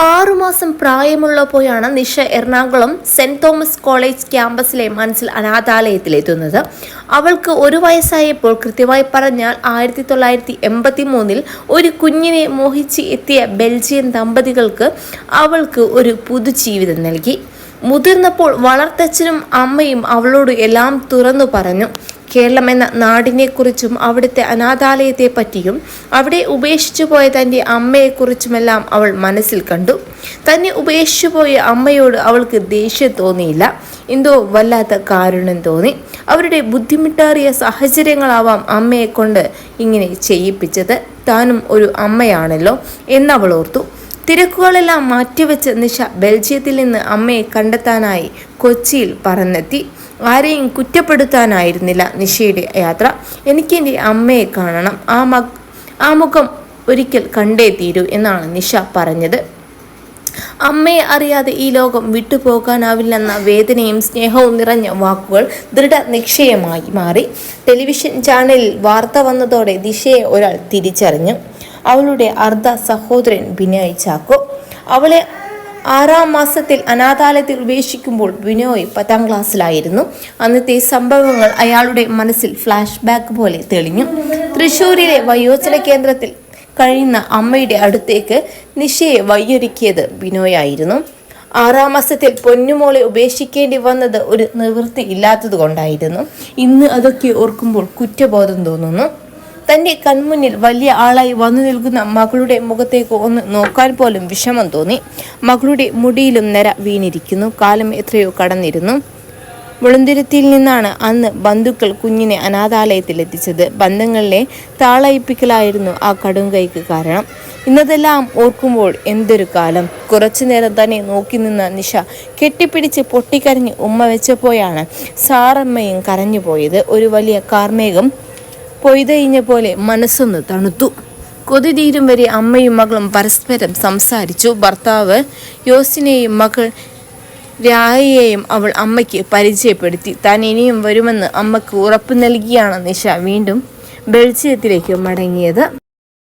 ആറുമാസം പ്രായമുള്ളപ്പോഴാണ് Nisha Ernakulam Saint Thomas college ക്യാമ്പസിലെ മനസ്സിൽ അനാഥാലയത്തിലെത്തുന്നത്. അവൾക്ക് ഒരു വയസ്സായപ്പോൾ കൃത്യമായി പറഞ്ഞാൽ ആയിരത്തി തൊള്ളായിരത്തി എൺപത്തി മൂന്നിൽ ഒരു കുഞ്ഞിനെ മോഹിച്ച് എത്തിയ ബെൽജിയൻ ദമ്പതികൾക്ക് അവൾക്ക് ഒരു പുതുജീവിതം നൽകി. മുതിർന്നപ്പോൾ വളർത്തച്ഛനും അമ്മയും അവളോട് എല്ലാം തുറന്നു പറഞ്ഞു. കേരളം എന്ന നാടിനെക്കുറിച്ചും അവിടുത്തെ അനാഥാലയത്തെപ്പറ്റിയും അവിടെ ഉപേക്ഷിച്ചു പോയ തന്റെ അമ്മയെക്കുറിച്ചുമെല്ലാം അവൾ മനസ്സിൽ കണ്ടു. തന്നെ ഉപേക്ഷിച്ചു പോയ അമ്മയോട് അവൾക്ക് ദേഷ്യം തോന്നിയില്ല. എന്തോ വല്ലാത്ത കാരുണ്യം തോന്നി. അവരുടെ ബുദ്ധിമുട്ടേറിയ സാഹചര്യങ്ങളാവാം അമ്മയെ കൊണ്ട് ഇങ്ങനെ ചെയ്യിപ്പിച്ചത്. താനും ഒരു അമ്മയാണല്ലോ എന്നവൾ ഓർത്തു. തിരക്കുകളെല്ലാം മാറ്റിവെച്ച് നിഷ ബെൽജിയത്തിൽ നിന്ന് അമ്മയെ കണ്ടെത്താനായി കൊച്ചിയിൽ പറന്നെത്തി. ആരെയും കുറ്റപ്പെടുത്താനായിരുന്നില്ല നിഷയുടെ യാത്ര. എനിക്ക് എന്റെ അമ്മയെ കാണണം. ആ മക് ആ മുഖം ഒരിക്കൽ കണ്ടേ തീരൂ എന്നാണ് നിഷ പറഞ്ഞത്. അമ്മയെ അറിയാതെ ഈ ലോകം വിട്ടുപോകാനാവില്ലെന്ന വേദനയും സ്നേഹവും നിറഞ്ഞ വാക്കുകൾ ദൃഢനിശ്ചയമായി മാറി. ടെലിവിഷൻ ചാനലിൽ വാർത്ത വന്നതോടെ ദിശയെ ഒരാൾ തിരിച്ചറിഞ്ഞു. അവളുടെ അർദ്ധ സഹോദരൻ ബിനോയ് ചാക്കോ. അവളെ ആറാം മാസത്തിൽ അനാഥാലയത്തിൽ ഉപേക്ഷിക്കുമ്പോൾ ബിനോയ് പത്താം ക്ലാസ്സിലായിരുന്നു. അന്നത്തെ സംഭവങ്ങൾ അയാളുടെ മനസ്സിൽ ഫ്ലാഷ് ബാക്ക് പോലെ തെളിഞ്ഞു. തൃശൂരിലെ വയോജന കേന്ദ്രത്തിൽ കഴിയുന്ന അമ്മയുടെ അടുത്തേക്ക് നിശയെ വയ്യൊരുക്കിയത് ബിനോയായിരുന്നു ആറാം മാസത്തിൽ പൊന്നുമോളെ ഉപേക്ഷിക്കേണ്ടി വന്നത് ഒരു നിവൃത്തി ഇല്ലാത്തത് കൊണ്ടായിരുന്നു ഇന്ന് അതൊക്കെ ഓർക്കുമ്പോൾ കുറ്റബോധം തോന്നുന്നു. തന്റെ കൺമുന്നിൽ വലിയ ആളായി വന്നു നിൽക്കുന്ന മകളുടെ മുഖത്തേക്ക് ഒന്ന് നോക്കാൻ പോലും വിഷമം തോന്നി. മകളുടെ മുടിയിലും നിര വീണിരിക്കുന്നു. കാലം എത്രയോ കടന്നിരുന്നു. മുളന്തിരത്തിൽ നിന്നാണ് അന്ന് ബന്ധുക്കൾ കുഞ്ഞിനെ അനാഥാലയത്തിൽ എത്തിച്ചത്. ബന്ധങ്ങളിലെ താളയിപ്പിക്കലായിരുന്നു ആ കടുംകൈക്ക് കാരണം. ഇന്നതെല്ലാം ഓർക്കുമ്പോൾ എന്തൊരു കാലം. കുറച്ചു നേരം തന്നെ നോക്കി നിന്ന നിഷ കെട്ടിപ്പിടിച്ച് പൊട്ടിക്കരഞ്ഞ് ഉമ്മ വെച്ചപ്പോഴാണ് സാറമ്മയും കരഞ്ഞുപോയത്. ഒരു വലിയ കാർമേഘം പൊയ്തയിഞ്ഞ പോലെ മനസ്സൊന്ന് തണുത്തു. കൊതി തീരും വരെ അമ്മയും മകളും പരസ്പരം സംസാരിച്ചു. ഭർത്താവ് യോസിനെയും മകൾ രായയെയും അവൾ അമ്മയ്ക്ക് പരിചയപ്പെടുത്തി. താൻ ഇനിയും വരുമെന്ന് അമ്മയ്ക്ക് ഉറപ്പ് നൽകിയാണ് നിഷ വീണ്ടും ബെൽജിയത്തിലേക്ക് മടങ്ങിയത്.